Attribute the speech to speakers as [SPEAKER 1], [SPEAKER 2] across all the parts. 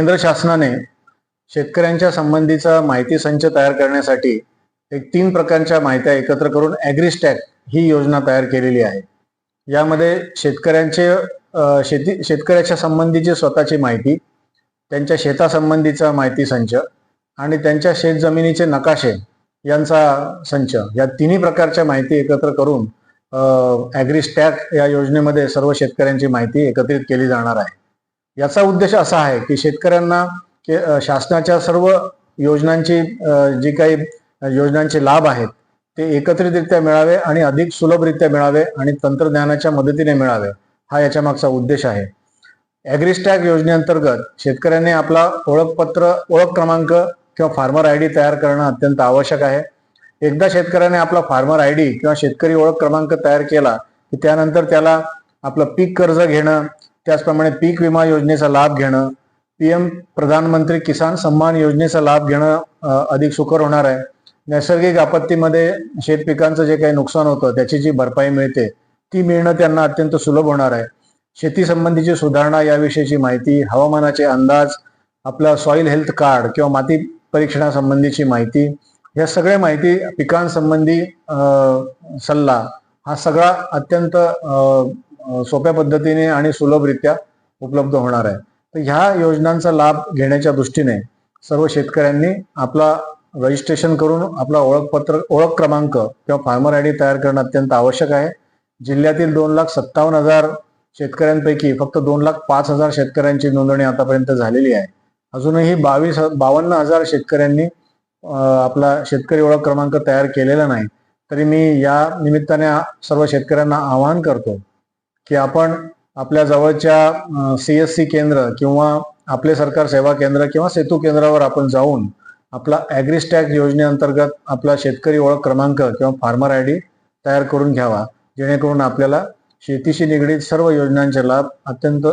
[SPEAKER 1] केंद्र शासनाने शेतकऱ्यांच्या संबंधीचा माहिती संच तयार करण्यासाठी एक तीन प्रकारच्या माहित्या एकत्र करून ॲग्रीस्टॅक ही योजना तयार केलेली आहे. यामध्ये शेतकऱ्यांचे शेती शेतकऱ्याच्या संबंधीची स्वतःची माहिती त्यांच्या शेतासंबंधीचा माहिती संच आणि त्यांच्या शेतजमिनीचे नकाशे यांचा संच. या तिन्ही प्रकारच्या माहिती एकत्र करून ॲग्रीस्टॅक या योजनेमध्ये सर्व शेतकऱ्यांची माहिती एकत्रित केली जाणार आहे. याचा उद्देश असा आहे की शेतकऱ्यांना शासनाच्या सर्व योजनांची जी काही योजनांचे लाभ आहेत ते एकत्रितरित्या मिळावे आणि अधिक सुलभरित्या मिळावे आणि तंत्रज्ञानाच्या मदतीने मिळावे हा याच्या मागचा उद्देश आहे. ॲग्रिस्टॅग योजनेअंतर्गत शेतकऱ्यांनी आपला ओळखपत्र ओळख क्रमांक किंवा फार्मर आय डी तयार करणं अत्यंत आवश्यक आहे. एकदा शेतकऱ्याने आपला फार्मर आय डी किंवा शेतकरी ओळख क्रमांक तयार केला की त्यानंतर त्याला आपलं पीक कर्ज घेणं त्याचप्रमाणे पीक विमा योजनेचा लाभ घेणं पीएम प्रधानमंत्री किसान सन्मान योजनेचा लाभ घेणं अधिक सुकर होणार आहे. नैसर्गिक आपत्तीमध्ये शेत पिकांचं जे काही नुकसान होतं त्याची जी भरपाई मिळते ती मिळणं त्यांना अत्यंत सुलभ होणार आहे. शेती संबंधीची सुधारणा याविषयीची माहिती हवामानाचे अंदाज आपला सॉईल हेल्थ कार्ड किंवा माती परीक्षणासंबंधीची माहिती या सगळ्या माहिती पिकांसंबंधी सल्ला हा सगळा अत्यंत सोप्या पद्धतीने आणि सुलभरित्या उपलब्ध होणार आहे. तर ह्या योजनांचा लाभ घेण्याच्या दृष्टीने सर्व शेतकऱ्यांनी आपला रजिस्ट्रेशन करून आपला ओळखपत्र ओळख क्रमांक किंवा फार्मर आय डी तयार करणं अत्यंत आवश्यक आहे. जिल्ह्यातील दोन लाख सत्तावन्न हजार शेतकऱ्यांपैकी फक्त दोन लाख पाच हजार शेतकऱ्यांची नोंदणी आतापर्यंत झालेली आहे. अजूनही बावीस बावन्न हजार शेतकऱ्यांनी आपला शेतकरी ओळख क्रमांक तयार केलेला नाही. तरी मी या निमित्ताने सर्व शेतकऱ्यांना आवाहन करतो की आपण आपल्या जवळच्या सी एस सी केंद्र किंवा आपले सरकार सेवा केंद्र किंवा सेतू केंद्रावर आपण जाऊन आपला ॲग्रिस्टॅक योजनेअंतर्गत आपला शेतकरी ओळख क्रमांक किंवा फार्मर आय डी तयार करून घ्यावा. जेणेकरून आपल्याला शेतीशी निगडीत सर्व योजनांचे लाभ अत्यंत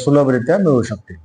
[SPEAKER 1] सुलभरित्या मिळू शकतील.